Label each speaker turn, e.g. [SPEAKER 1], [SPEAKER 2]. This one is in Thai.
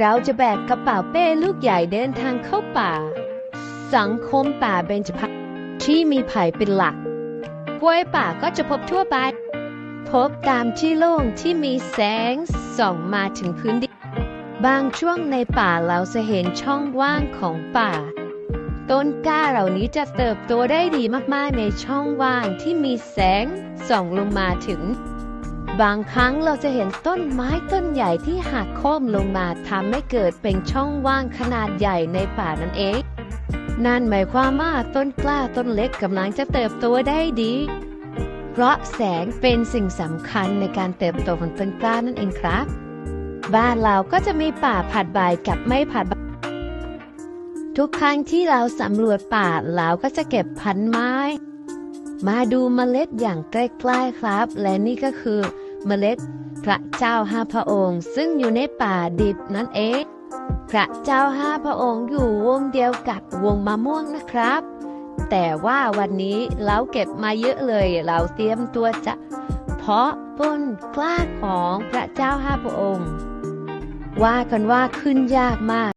[SPEAKER 1] เราจะแบกกระเป๋าเป้ลูกใหญ่เดินทางเข้าป่า สังคมป่าเบญจพรรณที่มีไผ่เป็นหลักกล้วยป่าก็จะพบทั่วไป พบตามที่โล่งที่มีแสงส่องมาถึงพื้นดินบางช่วงในป่าเราจะเห็นช่องว่างของป่า ต้นกล้าเหล่านี้จะเติบโตได้ดีมากๆในช่องว่างที่มีแสงส่องลงมาถึง บางครั้งเราจะเห็นต้นไม้ต้นใหญ่ที่หักโค่อมลงมาทำให้เกิดเป็นช่องว่างขนาดใหญ่ในป่านั่นเอง นั่นหมายความว่าต้นกล้าต้นเล็กกำลังจะเติบโตได้ดี เพราะแสงเป็นสิ่งสำคัญในการเติบโตของต้นกล้านั่นเองครับ บ้านเราก็จะมีป่าผัดใบกับไม่ผัดใบทุกครั้งที่เราสำรวจป่าเราก็จะเก็บพันไม้ มาดูเมล็ดอย่างใกล้ๆครับ และนี่ก็คือ เมล็ด พระเจ้าห้าพระองค์ ซึ่งอยู่ในป่าดิบนั่นเอง พระเจ้าห้าพระองค์อยู่วงเดียวกับวงมะม่วงนะครับ แต่ว่าวันนี้เราเก็บมาเยอะเลย เราเตรียมตัวจะเพาะต้นกล้าของพระเจ้าห้าพระองค์ ว่ากันว่าขึ้นยากมาก